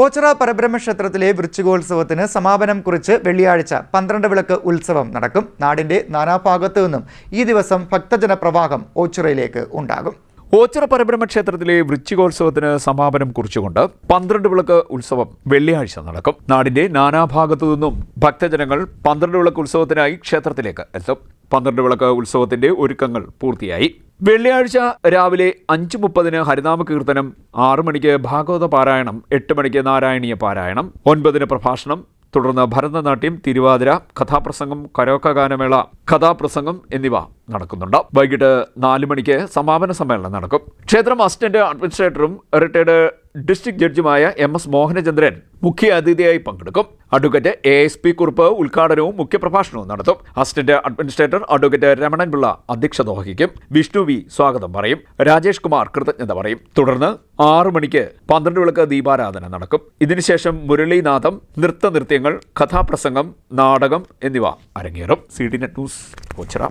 ഓച്ചിറ പരബ്രഹ്മ ക്ഷേത്രത്തിലെ വൃശ്ചികോത്സവത്തിന് സമാപനം കുറിച്ച് വെള്ളിയാഴ്ച പന്ത്രണ്ട് വിളക്ക് ഉത്സവം നടക്കും. നാടിന്റെ നാനാഭാഗത്തു നിന്നും ഈ ദിവസം ഭക്തജന പ്രവാഹം ഓച്ചിറയിലേക്ക് ഉണ്ടാകും. ഓച്ചിറ പരബ്രഹ്മ ക്ഷേത്രത്തിലെ വൃശ്ചികോത്സവത്തിന് സമാപനം കുറിച്ചുകൊണ്ട് പന്ത്രണ്ട് വിളക്ക് ഉത്സവം വെള്ളിയാഴ്ച നടക്കും. നാടിന്റെ നാനാഭാഗത്തു നിന്നും ഭക്തജനങ്ങൾ പന്ത്രണ്ട് വിളക്ക് ഉത്സവത്തിനായി ക്ഷേത്രത്തിലേക്ക് എത്തും. പന്ത്രണ്ട് വിളക്ക് ഉത്സവത്തിന്റെ ഒരുക്കങ്ങൾ പൂർത്തിയായി. വെള്ളിയാഴ്ച രാവിലെ അഞ്ച് മുപ്പതിന് ഹരിനാമ കീർത്തനം ആറു മണിക്ക് ഭാഗവത പാരായണം എട്ട് മണിക്ക് നാരായണീയ പാരായണം ഒൻപതിന് പ്രഭാഷണം തുടർന്ന് ഭരതനാട്യം തിരുവാതിര കഥാപ്രസംഗം കരോക്ക ഗാനമേള കഥാപ്രസംഗം എന്നിവ നടക്കുന്നുണ്ട്. വൈകിട്ട് നാല് മണിക്ക് സമാപന സമ്മേളനം നടക്കും. ക്ഷേത്രം അസിസ്റ്റന്റ് അഡ്മിനിസ്ട്രേറ്ററും റിട്ടയർഡ് ഡിസ്ട്രിക്ട് ജഡ്ജിയുമായ എം എസ് മോഹനചന്ദ്രൻ മുഖ്യ അതിഥിയായി പങ്കെടുക്കും. അഡ്വക്കേറ്റ് എ എസ് പി കുറിപ്പ് ഉദ്ഘാടനവും മുഖ്യപ്രഭാഷണവും നടത്തും. അസിസ്റ്റന്റ് അഡ്മിനിസ്ട്രേറ്റർ അഡ്വക്കേറ്റ് രമണൻപിള്ള അധ്യക്ഷത വഹിക്കും. വിഷ്ണു വി സ്വാഗതം പറയും. രാജേഷ് കുമാർ കൃതജ്ഞത പറയും. തുടർന്ന് ആറു മണിക്ക് പന്ത്രണ്ട് വിളക്ക് ദീപാരാധന നടക്കും. ഇതിനുശേഷം മുരളീനാഥം നൃത്തനൃത്യങ്ങൾ കഥാപ്രസംഗം നാടകം എന്നിവ അരങ്ങേറും. C D net news សគួរច្រប់